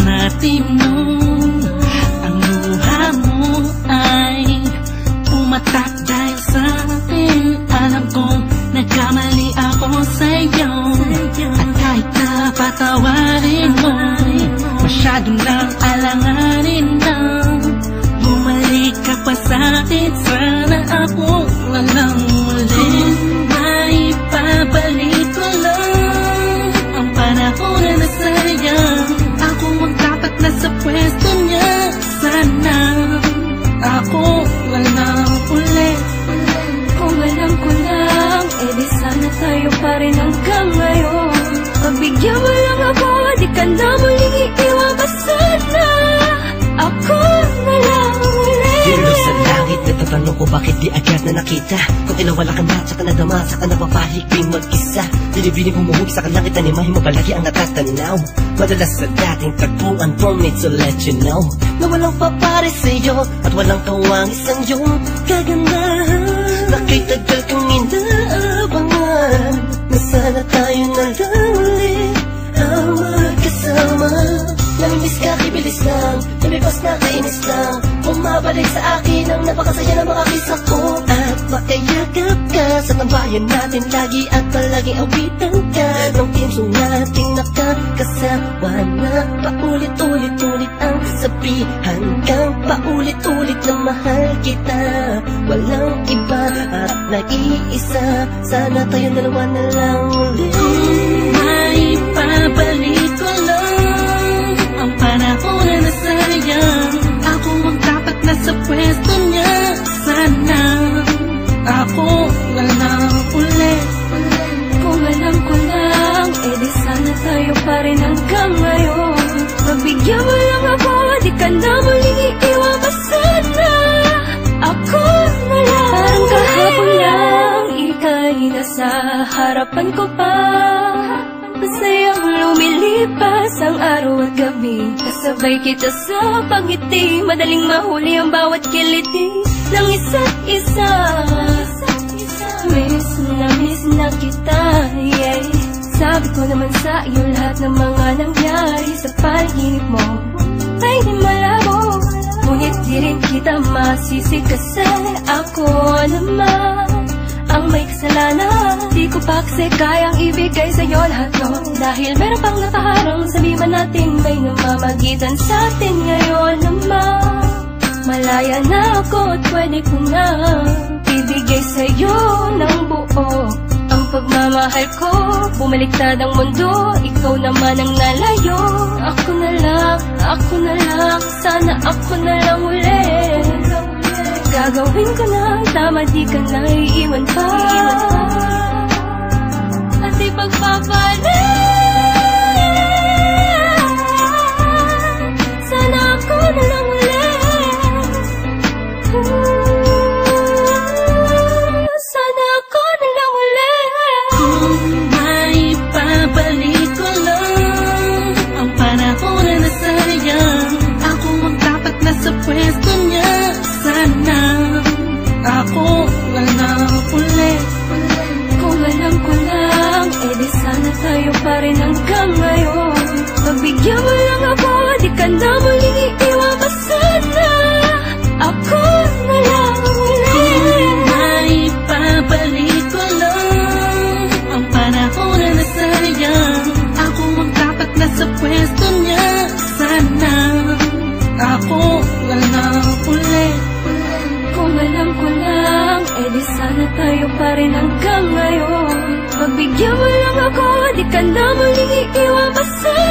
natin noon Ang luha mo ay Pumatak dahil sa akin. Alam kong nagkamali ako sa'yo. At kahit na patawarin mo Masyado nang alanganin na. Bumalik ka pa sa'kin. Sana ako walang muli nagtatanong ko bakit di agad na nakita? Kung kinawala ka na, tsaka nadama, saka napapahigping mag-isa. Binibining humuhog sa kalangit, animahin mo palagi ang natatanaw Madalas sa dating tagpuan, for me to let you know. Na walang papare sa'yo, at walang kawang isang yung kagandahan lang. Lumibas na, kainis lang. Bumabalik sa akin ang napakasaya ng mga kisa ko At makayagap ka sa tambayan natin Lagi at palagi awitan ka. Ng teamsong nating nakakasawa na Paulit-ulit-ulit ang sabihan kang Paulit-ulit na mahal kita. Walang iba at nag-iisa Sana tayo dalawa na lang ulit. Maipabalik ko nasa harapan ko pa Masayang lumilipas ang araw at gabi. Kasabay kita sa pangiti Madaling mahuli ang bawat kiliti Ng isa't isa. Miss na miss na kita yeah. Sabi ko naman sa iyo lahat ng mga nangyari Sa panaginip mo Ay malabo. Ngunit di rin kita masisi Kasi ako naman kasi kayang ibigay sa'yo lahat no Dahil meron pang nakaharang Sabi man natin may namamagitan sa atin ngayon naman. Malaya na ako at pwede ko na Ibigay sa'yo ng buo. Ang pagmamahal ko Bumaliktad ang mundo. Ikaw naman ang nalayo. Ako na lang, ako na lang. Sana ako na lang ulit Gagawin ko na tama Di ka na iiwan pa di ka na pa sana